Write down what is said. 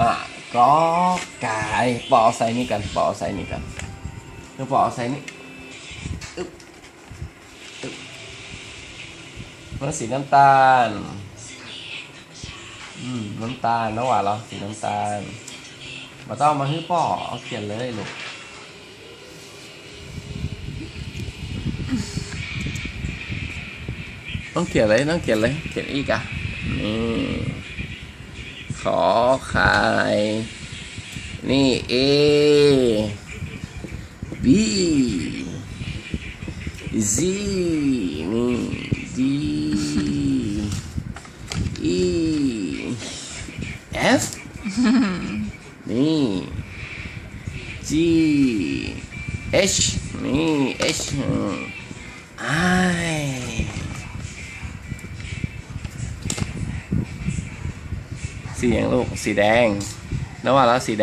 อะกอกายปอเอาใส่นี่กันปอเอาใส่นี่กันเดี๋ยวปอเอาใส่นี่อึ๊บอึ๊บแล้วสีน้ำตาลอืมน้ำตาลนะหวาเหรอสีน้ำตาลมาต้องมาให้ป่อเอาเขียนเลยลูกต้องเขียนเลยต้องเขียนเลยเขียนอีกอะนี่ ขอไข่นี่ A B Z นี่ D E F นี่ G H นี่ H อืม I สีอย่างลูกสีแดง แล้วว่าแล้วสีแดง